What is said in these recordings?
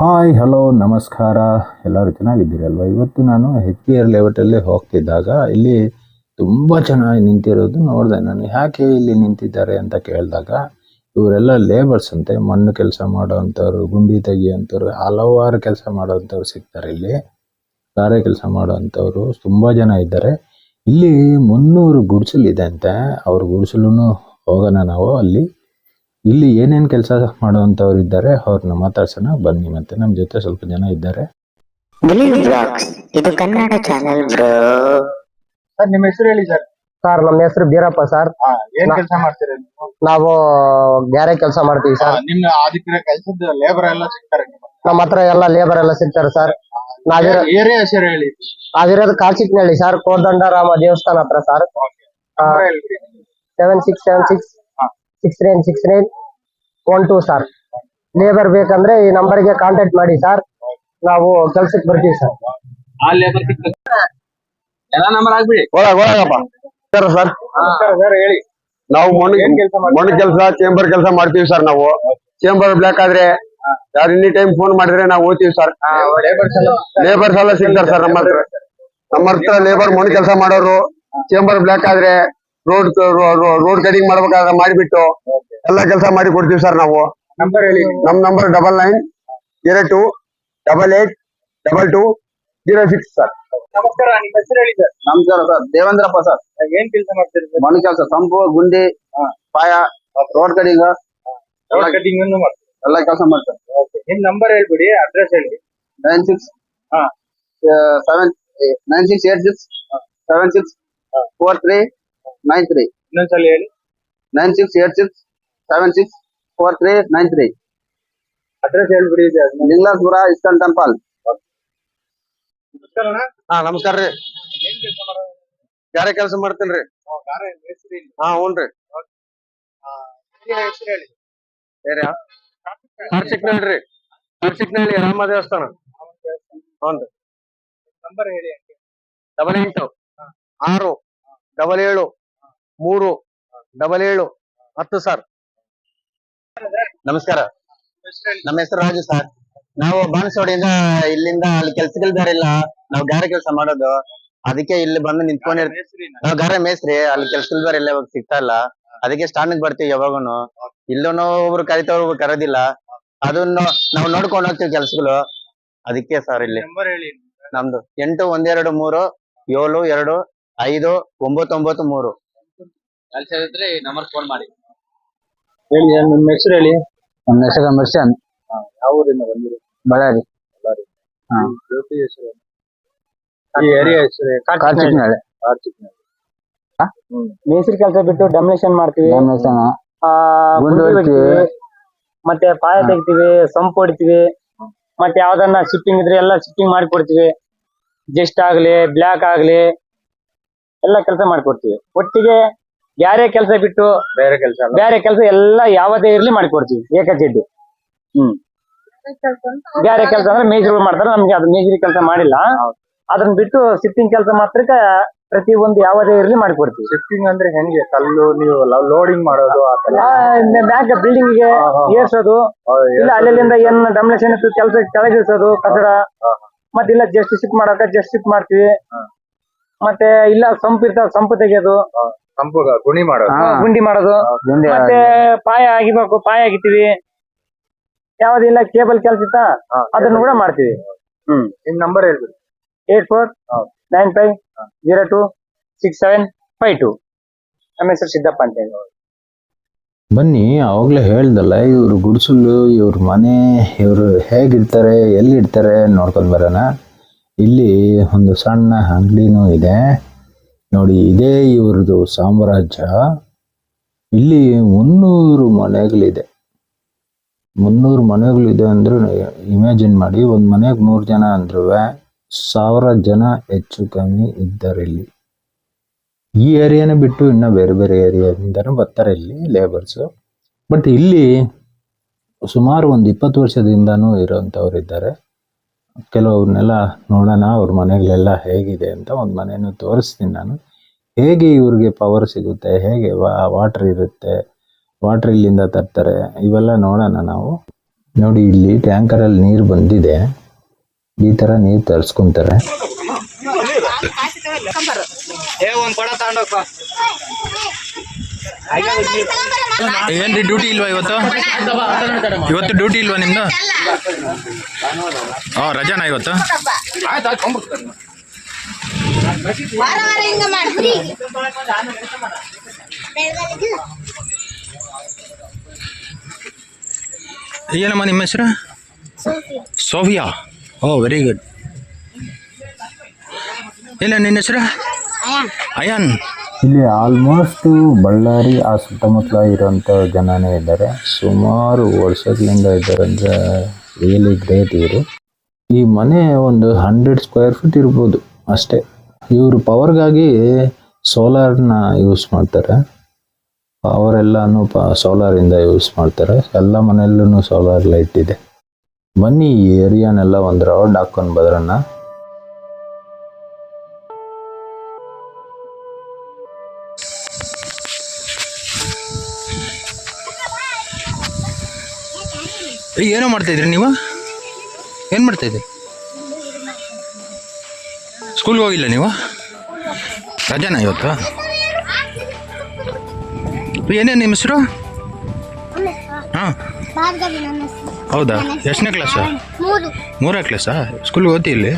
Hi, hello, ನಮಸ್ಕಾರ. ಎಲ್ಲರೂ ಚೆನ್ನಾಗಿದ್ದೀರಲ್ವ ಇವತ್ತು ನಾನು ಹೆಚ್ ಪಿ ಆರ್ ಲೆವೆಟಲ್ಲಿ ಹೋಗ್ತಿದ್ದಾಗ ಇಲ್ಲಿ ತುಂಬ ಚೆನ್ನಾಗಿ ನಿಂತಿರೋದು ನೋಡಿದೆ ನಾನು. ಯಾಕೆ ಇಲ್ಲಿ ನಿಂತಿದ್ದಾರೆ ಅಂತ ಕೇಳಿದಾಗ, ಇವರೆಲ್ಲ ಲೇಬರ್ಸ್ ಅಂತೆ. ಮಣ್ಣು ಕೆಲಸ ಮಾಡೋವಂಥವ್ರು, ಗುಂಡಿ ತೆಗಿಯೋಂಥವ್ರು ಹಲವಾರು ಕೆಲಸ ಮಾಡೋವಂಥವ್ರು ಸಿಗ್ತಾರೆ ಇಲ್ಲಿ. ಗಾರೆ ಕೆಲಸ ಮಾಡೋವಂಥವ್ರು ತುಂಬ ಜನ ಇದ್ದಾರೆ. ಇಲ್ಲಿ ಮುನ್ನೂರು ಗುಡಿಸಲಿದೆ ಅಂತೆ. ಅವ್ರ ಗುಡಿಸಲು ಹೋಗೋಣ ನಾವು ಅಲ್ಲಿ. ಇಲ್ಲಿ ಏನೇನು ಕೆಲಸ ಮಾಡುವಂಥವ್ರು ಇದ್ದಾರೆ ಅವ್ರನ್ನ ಮಾತಾಡ್ಸೋಣ. ಬನ್ನಿ ಮತ್ತೆ ನಮ್ಮ ಜೊತೆ ಸ್ವಲ್ಪ ಜನ ಇದ್ದಾರೆ. ಇದು ಕನ್ನಡ ಚಾನೆಲ್ ಬ್ರೋ. ಸರ್ ನಿಮ್ಮ ಹೆಸರು ಹೇಳಿ ಸರ್. ಸರ್ ನಮ್ಮ ಹೆಸರು ಬೀರಪ್ಪ ಸರ್. ಏನ್ ಕೆಲಸ ಮಾಡ್ತೀರಿ ನೀವು? ನಾವು ಬೇರೆ ಕೆಲಸ ಮಾಡ್ತೀವಿ ಸರ್. ನಿಮ್ಮ ಅದಕ್ಕೆ ಕೆಲಸದ ಲೇಬರ್ ಎಲ್ಲ ಸಿಗ್ತಾರೆ ನಮ್ಮ ಹತ್ರ ಎಲ್ಲ ಲೇಬರ್ ಎಲ್ಲ ಸಿಗ್ತಾರೆ ಸರ್. ನಾವಿರೋ ಏರಿಯಾ ಹೆಸರು ಹೇಳಿ. ನಾವಿರೋದು ಕಾಚಿಕ್ನಳ್ಳಿ ಸರ್ ಕೋದಂಡರಾಮ ದೇವಸ್ಥಾನ ಹತ್ರ ಸರ್. ಹೇಳ್ಬಿಡಿ. Seven six seven six. Six nine six nine one two sir labour ಬೇಕಂದ್ರೆ ಈ ನಂಬರ್ಗೆ ಕಾಂಟ್ಯಾಕ್ಟ್ ಮಾಡಿ ಸರ್ ನಾವು ಕೆಲ್ಸಕ್ಕೆ ಬರ್ತೀವಿ ಸರ್ ಎಲ್ಲ ನಂಬರ್ ಆಗ್ಬಿಡಿ ಒಳಗ ಒಳಗಪ್ಪ. ಸರ್ ಸರ್ ಸರ್ ಹೇಳಿ. ನಾವು ಮಣ್ಣು ಕೆಲ್ಸ ಮಣ್ಣು ಕೆಲಸ ಚೇಂಬರ್ ಕೆಲಸ ಮಾಡ್ತೀವಿ ಸರ್ ನಾವು. ಚೇಂಬರ್ ಬ್ಲಾಕ್ ಆದ್ರೆ ಯಾರು ಎನಿ ಟೈಮ್ ಫೋನ್ ಮಾಡಿದ್ರೆ ನಾವು ಓದ್ತೀವಿ ಸರ್ ಲೇಬರ್ಸ್ ಎಲ್ಲ ಸಿಗ್ತಾರೆ. ಸರ್ ನಮ್ಮ ಹತ್ರ. ನಮ್ಮ ಹತ್ರ ಲೇಬರ್ ಮಣ್ಣು ಕೆಲಸ ಮಾಡೋರು. ಚೇಂಬರ್ ಬ್ಲಾಕ್ ಆದ್ರೆ ರೋಡ್ ರೋಡ್ ಕಟಿಂಗ್ ಮಾಡ್ಬೇಕಾದ್ರೆ ಮಾಡಿಬಿಟ್ಟು ಎಲ್ಲ ಕೆಲಸ ಮಾಡಿ ಕೊಡ್ತೀವಿ ಸರ್ ನಾವು. ನಂಬರ್ ಹೇಳಿ. ನಮ್ number double nine zero two double eight double two zero six sir ನಮಸ್ಕಾರ ನಿಮ್ಮ ಹೆಸರು ಹೇಳಿ ಸರ್ ನಮಸ್ಕಾರ ಸರ್ ದೇವೇಂದ್ರಪ್ಪ ಸರ್ ಏನ್ ಕೆಲಸ ಮಾಡ್ತೀರಿ ಸರ್ ಮನೆ ಕೆಲಸ ಸಂಪು ಗುಂಡಿ ಪಾಯ ರೋಡ್ ಕಟಿಂಗ್ ರೋಡ್ ಕಟಿಂಗ್ ಅನ್ನು ಮಾಡ್ತೀರಿ. ಎಲ್ಲ ಕೆಲಸ ಮಾಡ್ತಾರೆ. ನಿಮ್ ನಂಬರ್ ಹೇಳ್ಬಿಡಿ ಅಡ್ರೆಸ್ ಹೇಳಿ. ನೈನ್ ಸಿಕ್ಸ್ ಹಾ. Seven nine six eight six seven six four three nine three ಇನ್ನೊಂದ್ಸಲ ಹೇಳಿ nine six eight six seven six four three nine three address ಹೇಳ್ಬಿಡಿ ಸರ್ ಲಿಂಗ್ಲಾಸ್ಪುರ ಇಸ್ಕಾನ್ ಟೆಂಪಲ್ ನಮಸ್ಕಾರ ಅಣ್ಣ. ಹಾ ನಮಸ್ಕಾರ ರೀ ಏನ್ ಕೆಲಸ ಮಾಡೋದು ಯಾರೇ ಕೆಲಸ ಮಾಡ್ತೇನ್ರಿ ಓ, ಗಾರೆ ಮೇಸ್ತ್ರಿ ಇಲ್ಲಿ. ಹಾ ಹ್ಞೂನ್ರಿ ಆ, area ಹೆಸರು ಹೇಳಿ ಏರಿಯಾ ಹರ್ಚಿಕ್ನಳ್ಳಿ ಹರ್ಚಿಕ್ನಳ್ಳಿ ರಾಮ ದೇವಸ್ಥಾನ ಹ್ಞೂನ್ರಿ ನಂಬರ್ ಹೇಳಿ ಡಬಲ್ ಎಂಟು ಆರು ಡಬಲ್ ಏಳು ಮೂರು ಡಬಲ್ ಏಳು ಹತ್ತು ಸರ್ ನಮಸ್ಕಾರ. ನಮ್ಮ ಹೆಸರು ರಾಜು ಸರ್ ನಾವು ಬಾಣಸೋಡಿಯಿಂದ ಇಲ್ಲಿಂದ ಅಲ್ಲಿ ಕೆಲ್ಸಗಳು ಬೇರೆ ಇಲ್ಲ. ನಾವು ಗಾರೆ ಕೆಲಸ ಮಾಡೋದು. ಅದಕ್ಕೆ ಇಲ್ಲಿ ಬಂದು ನಿಂತ್ಕೊಂಡಿರ್ತೀವಿ ನಾವು ಗಾರೆ ಮೇಸ್ತ್ರಿ. ಅಲ್ಲಿ ಕೆಲ್ಸಗಳಿದಾರಿಲ್ಲ ಇವಾಗ ಸಿಗ್ತಾ ಇಲ್ಲ. ಅದಕ್ಕೆ ಸ್ಟಾಂಡ್ ಬರ್ತೀವಿ ಯಾವಾಗೂನು. ಇಲ್ಲೂ ಒಬ್ರು ಕರಿತಾವ್ರು ಒಬ್ರು ಕರೋದಿಲ್ಲ. ಅದನ್ನ ನಾವು ನೋಡ್ಕೊಂಡು ಹೋಗ್ತೀವಿ ಕೆಲ್ಸಗಳು. ಅದಕ್ಕೆ ಸರ್ ಇಲ್ಲಿ. ನಮ್ದು ಎಂಟು ಒಂದೆರಡು ಮೂರು ಏಳು ಎರಡು ಐದು ಒಂಬತ್ತು ಫೋನ್ ಮಾಡಿ. ಹೇಳಿ ನಿಮ್ಮ ಹೆಸರು ಹೇಳಿ? ನಮ್ಮ ಹೆಸರು ಮರ್ಷನ್ ಯಾವ ಊರಿಂದ ಬಂದಿರಿ? ಬಳ್ಳಾರಿ. ಜ್ಯೋತಿ ಹೆಸರು ಈ ಏರಿಯಾ ಹೆಸರು ಕಾಲ್ಚಿಕ್ನಳ್ಳಿ ಮೇಸ್ತ್ರಿ ಕೆಲಸ ಬಿಟ್ಟು ಡಮಿನೇಷನ್ ಮಾಡ್ತೀವಿ. ಆ, ಗುಂಡಿ ಹೊಡಿತೀವಿ. ಮತ್ತೆ ಪಾಯ ತೆಗಿತೀವಿ ಸಂಪ್ ಹೊಡಿತೀವಿ. ಮತ್ತೆ ಯಾವ್ದನ್ನ ಶಿಪ್ಪಿಂಗ್ ಇದ್ರೆ ಎಲ್ಲ ಶಿಪ್ಪಿಂಗ್ ಮಾಡಿ ಕೊಡ್ತೀವಿ ಜಸ್ಟ್ ಆಗ್ಲಿ ಬ್ಲಾಕ್ ಆಗ್ಲಿ ಎಲ್ಲ ಕೆಲಸ ಮಾಡ್ಕೊಡ್ತೀವಿ. ಒಟ್ಟಿಗೆ ಬ್ಯಾರೆ ಕೆಲಸ ಬಿಟ್ಟು ಬೇರೆ ಕೆಲಸ ಬೇರೆ ಕೆಲಸ ಎಲ್ಲ ಯಾವುದೇ ಇರ್ಲಿ ಮಾಡಿಕೊಡ್ತೀವಿ ಏಕಜಿಡ್ಡು. ಹ್ಮ್. ಬೇರೆ ಕೆಲಸ ಅಂದ್ರೆ ಮೇಜರ್ಗಳು ಮಾಡ್ತಾರೆ ನಮ್ಗೆ ಅದು ಮೇಜ್ರಿ ಕೆಲಸ ಮಾಡಿಲ್ಲ. ಅದನ್ನ ಬಿಟ್ಟು ಸಿಟ್ಟಿಂಗ್ ಕೆಲಸ ಮಾತ್ರ ಪ್ರತಿ ಒಂದು ಯಾವುದೇ ಇರ್ಲಿ ಮಾಡಿಕೊಡ್ತೀವಿ. ಶಿಫ್ಟಿಂಗ್ ಅಂದ್ರೆ ಹೆಂಗೆ? ಕಲ್ಲು ನೀವು ಲೋಡಿಂಗ್ ಮಾಡೋದು ಬ್ಯಾಂಕ್ ಬಿಲ್ಡಿಂಗ್ಗೆ. ಏರ್ಸೋದು. ಇಲ್ಲ ಅಲ್ಲಿಂದ ಏನ್ ಡಮಿನೇಷನ್ ಕೆಲಸ ಕೆಳಗಿಳಿಸೋದು ಕಸರ ಮತ್ತೆ ಇಲ್ಲ ಜಸ್ಟ್ ಶಿಫ್ಟ್ ಮಾಡಕ ಜಸ್ಟ್ ಶಿಫ್ಟ್ ಮಾಡ್ತೀವಿ. ಮತ್ತೆ ಇಲ್ಲ ಸಂಪ್ ಇರ್ತಾವ ಸಂಪ್ ತೆಗೆಯೋದು. ಗುಣಿ ಮಾಡೋದು. ಗುಂಡಿ ಮಾಡೋದು. ಮತ್ತೆ ಪಾಯ ಆಗಿಬೇಕು ಪಾಯ ಆಗಿತ್ತೀವಿ. ಯಾವ್ದಿಲ್ಲ ಕೇಬಲ್ ಕೆಲಸ ಇತ್ತಾ? ಹಾ, ಅದನ್ನ ಕೂಡ ಮಾಡ್ತೀವಿ. ಹ್ಮ್. ನಿಮ್ ನಂಬರ್ ಹೇಳ್ಬಿಡಿ. Eight four nine five zero two six seven five two. ನಮ್ಮ ಹೆಸರು ಸಿದ್ದಪ್ಪ ಅಂತ ಹೇಳಿ. ಬನ್ನಿ ಅವಾಗಲೇ ಹೇಳ್ದಲ್ಲ ಇವ್ರು ಗುಡಿಸಲು ಇವ್ರ ಮನೆ ಇವರು ಹೇಗಿರ್ತಾರೆ ಎಲ್ಲಿರ್ತಾರೆ ನೋಡ್ಕೊಂಡು ಬರೋಣ. ಇಲ್ಲಿ ಒಂದು ಸಣ್ಣ ಅಂಗಡಿನೂ ಇದೆ. ನೋಡಿ, ಇದೇ ಇವ್ರದ್ದು ಸಾಮ್ರಾಜ್ಯ. ಇಲ್ಲಿ ಮುನ್ನೂರು ಮನೆಗಳಿದೆ. ಮುನ್ನೂರು ಮನೆಗಳಿದೆ ಅಂದ್ರೆ ಇಮ್ಯಾಜಿನ್ ಮಾಡಿ, ಒಂದು ಮನೆಗೆ ನೂರು ಜನ ಅಂದ್ರೂ ಸಾವಿರ ಜನ ಹೆಚ್ಚು ಕಮ್ಮಿ ಇದ್ದಾರೆ ಇಲ್ಲಿ. ಈ ಏರಿಯಾನ ಬಿಟ್ಟು ಇನ್ನ ಬೇರೆ ಬೇರೆ ಏರಿಯಾದಿಂದನೂ ಬರ್ತಾರೆ ಇಲ್ಲಿ ಲೇಬರ್ಸು ಬಟ್ ಇಲ್ಲಿ ಸುಮಾರು ಒಂದು ಇಪ್ಪತ್ತು ವರ್ಷದಿಂದನೂ ಇರೋಂಥವ್ರು ಇದ್ದಾರೆ. ಕೆಲವ್ರನ್ನೆಲ್ಲ ನೋಡೋಣ, ಅವ್ರ ಮನೆಗಳೆಲ್ಲ ಹೇಗಿದೆ ಅಂತ ಒಂದು ಮನೆಯನ್ನು ತೋರಿಸ್ತೀನಿ ನಾನು. ಹೇಗೆ ಇವ್ರಿಗೆ ಪವರ್ ಸಿಗುತ್ತೆ, ಹೇಗೆ ವಾಟರ್ ಇರುತ್ತೆ ವಾಟರ್ ಇಲ್ಲಿಂದ ತರ್ತಾರೆ, ಇವೆಲ್ಲ ನೋಡೋಣ ನಾವು. ನೋಡಿ, ಇಲ್ಲಿ ಟ್ಯಾಂಕರಲ್ಲಿ ನೀರು ಬಂದಿದೆ. ಈ ಥರ ನೀರು ತರಿಸ್ಕೊಂತಾರೆ. ಏನ್ರಿ ಡ್ಯೂಟಿ ಇಲ್ವಾ ಇವತ್ತು? ಇವತ್ತು ಡ್ಯೂಟಿ ಇಲ್ವಾ ನಿಮ್ದು? ಹಾ ರಜಾನಾ ಇವತ್ತು? ಏನಮ್ಮ ನಿಮ್ಮ ಹೆಸರು? ಸೋಫಿಯಾ. ಓ ವೆರಿ ಗುಡ್ ಏನ ನಿನ್ನ ಹೆಸರು? ಅಯಾನ್. ಇಲ್ಲಿ ಆಲ್ಮೋಸ್ಟ್ ಬಳ್ಳಾರಿ ಆ ಸುತ್ತಮುತ್ತಲ ಇರೋಂಥ ಜನನೇ ಇದ್ದಾರೆ. ಸುಮಾರು ವರ್ಷಗಳಿಂದ ಇದ್ದಾರೆ ಅಂದರೆ ರಿಯಲಿ ಗ್ರೇಟ್ ಇವರು. ಈ ಮನೆ ಒಂದು ಹಂಡ್ರೆಡ್ ಸ್ಕ್ವೇರ್ ಫೀಟ್ ಇರ್ಬೋದು ಅಷ್ಟೇ. ಇವರು ಪವರ್ಗಾಗಿ ಸೋಲಾರ್ನ ಯೂಸ್ ಮಾಡ್ತಾರೆ. ಪವರ್ ಎಲ್ಲಾನು ಪ ಸೋಲಾರಿಂದ ಯೂಸ್ ಮಾಡ್ತಾರೆ. ಎಲ್ಲ ಮನೆಯಲ್ಲೂ ಸೋಲಾರ್ ಲೈಟ್ ಇದೆ. ಬನ್ನಿ ಈ ಏರಿಯಾನೆಲ್ಲ ಒಂದು ರೌಂಡ್ ಹಾಕೊಂಡು ಬದ್ರನ್ನ ಏನೋ ಮಾಡ್ತಾ ಇದ್ರಿ ನೀವು? ಏನು ಮಾಡ್ತಾ ಇದ್ರಿ? ಸ್ಕೂಲ್ಗೆ ಹೋಗಿಲ್ಲ ನೀವು? ರಜಾನ ಇವತ್ತು? ಏನೇನು ನಿಮ್ಮ ಹೆಸರು? ಹಾಂ. ಹೌದಾ? ಎಷ್ಟನೇ ಕ್ಲಾಸಾ ಮೂರು. ಮೂರನೇ ಕ್ಲಾಸಾ ಸ್ಕೂಲ್ಗೆ ಓದ್ತಿ ಇಲ್ಲಿ?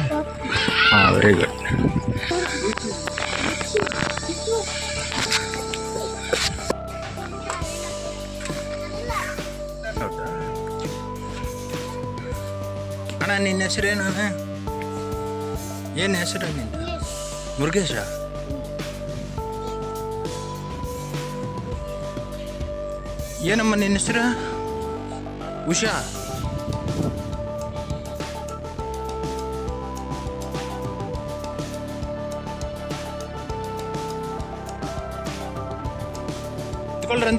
ಹಾಂ ವೆರಿ ಗುಡ್ ನಿನ್ನ ಹೆಸರೇನು? ಏನು ಹೆಸರು ನಿನ್ನ ಮುರುಗೇಶ? ಏನಮ್ಮ ನಿನ್ನ ಹೆಸರು? ಉಷಾ?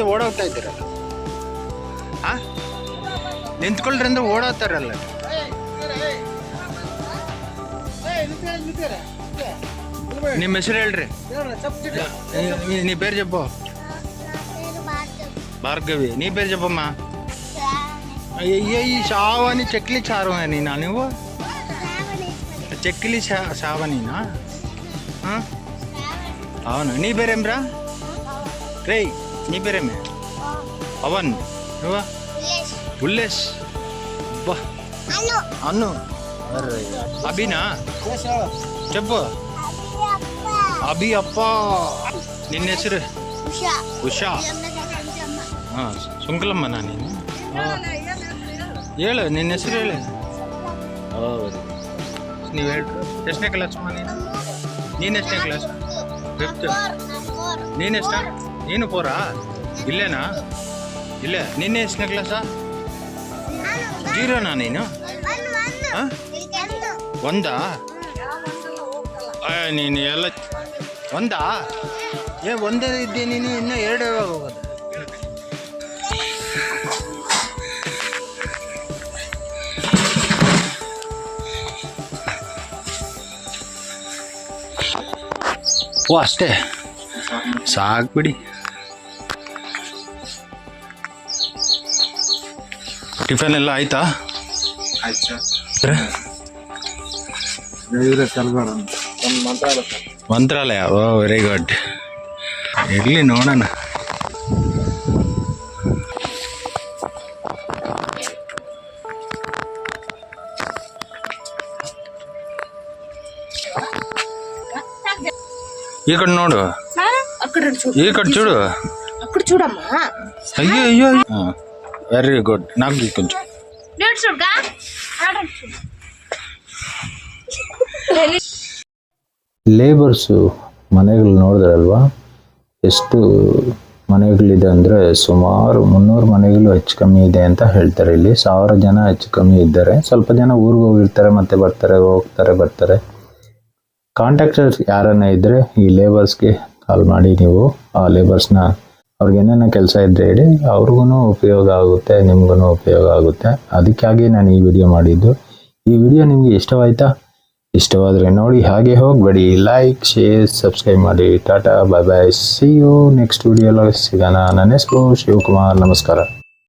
ಓಡಾಡ್ತಾ ಇದ್ದೀರಲ್ಲ. ಆ ಓಡೋಗ್ತಾರಲ್ಲ ನಿಮ್ಮ ಹೆಸರು ಹೇಳ್ರಿ ನೀ- ನೀ ಬೇರೆ ಜಬ್ಬು పేరు భార్గవి ಭಾರ್ಗವಿ ನೀ ಬೇರೆ ಜಬ್ಬಮ್ಮ ಅಯ್ಯ ಈ ಶಾವನಿ ಚಕ್ಲಿ ಚಾರುವನಿನಾ ನೀವು ಚಕ್ಲಿ ಶಾ ಶಾವನಿನಾ ಹಾಂ అవును నీ పేరేమ్రా రేయ్ నీ పేరేమే పవన్ నువ్వా ఉల్లేష్ అబ్బా అను అన్ను ಅಭಿನಾ? ಚಪ್ಪು ಅಭಿ ಅಪ್ಪ ನಿನ್ನ ಹೆಸರು? ಉಷಾ. ಹಾಂ ಸುಂಕಲಮ್ಮನ ನೀನು? ಹೇಳು ನಿನ್ನ ಹೆಸರು ಹೇಳಿ. ಹೌದು ನೀವು ಹೇಳ್ರಿ. ಎಷ್ಟನೇ ಕ್ಲಾಸ್ ನೀನು? ನೀನು ಎಷ್ಟನೇ ಕ್ಲಾಸ್ ಫಿಫ್ತ್ ನೀನು ಎಷ್ಟ? ನೀನು ಪೋರಾ ಇಲ್ಲೇನಾ? ಇಲ್ಲೇ. ನಿನ್ನೆ ಎಷ್ಟನೇ ಕ್ಲಾಸಾ ಜೀರೋನಾ ನೀನು ಹಾಂ? ಒಂದಾ? ನೀನು ಎಲ್ಲ ಒಂದಾ? ಏ ಒಂದೇ ಇದ್ದೆ ನೀನು ಇನ್ನೂ ಎರಡು ಯಾವಾಗ ಹೋಗೋದು? ಓ ಅಷ್ಟೇ? ಸಾಕ್ಬಿಡಿ. ಟಿಫನ್ ಎಲ್ಲ ಆಯ್ತಾ? ಮಂತ್ರಾಲಯ ಓ ವೆರಿ ಗುಡ್ ಇರ್ಲಿ ನೋಡೋಣ ఈ కడ నోడు అక్కడ చూడు ఈ కడ చూడు అక్కడ చూడమ్మా అయ్యో అయ్యో వెరీ గుడ్ నాకు కొంచెం ಲೇಬರ್ಸು ಮನೆಗಳು ನೋಡಿದ್ರಲ್ವಾ? ಎಷ್ಟು ಮನೆಗಳಿದೆ ಅಂದರೆ ಸುಮಾರು ಮುನ್ನೂರು ಮನೆಗಳು ಹೆಚ್ಚು ಕಮ್ಮಿ ಇದೆ ಅಂತ ಹೇಳ್ತಾರೆ ಇಲ್ಲಿ. ಸಾವಿರ ಜನ ಹೆಚ್ಚು ಕಮ್ಮಿ ಇದ್ದಾರೆ. ಸ್ವಲ್ಪ ಜನ ಊರಿಗೆ ಹೋಗಿರ್ತಾರೆ, ಮತ್ತೆ ಬರ್ತಾರೆ, ಹೋಗ್ತಾರೆ, ಬರ್ತಾರೆ. ಕಾಂಟ್ಯಾಕ್ಟರ್ಸ್ ಯಾರನ್ನ ಇದ್ದರೆ ಈ ಲೇಬರ್ಸ್ಗೆ ಕಾಲ್ ಮಾಡಿ ನೀವು. ಆ ಲೇಬರ್ಸ್ನ ಅವ್ರಿಗೇನೇನ ಕೆಲಸ ಇದ್ದರೆ ಹೇಳಿ ಅವ್ರಿಗೂ ಉಪಯೋಗ ಆಗುತ್ತೆ ನಿಮ್ಗೂ ಉಪಯೋಗ ಆಗುತ್ತೆ. ಅದಕ್ಕಾಗಿ ನಾನು ಈ ವಿಡಿಯೋ ಮಾಡಿದ್ದು. ಈ ವಿಡಿಯೋ ನಿಮಗೆ ಇಷ್ಟವಾಯ್ತಾ? ಇಷ್ಟವಾದರೆ ನೋಡಿ, ಹಾಗೆ ಹೋಗಬೇಡಿ. ಲೈಕ್ ಶೇರ್ ಸಬ್ಸ್ಕ್ರೈಬ್ ಮಾಡಿ. Tata bye bye see you next video ಸಿಗೋಣ. ನನ್ನ ಹೆಸರು ಶಿವಕುಮಾರ್. ನಮಸ್ಕಾರ.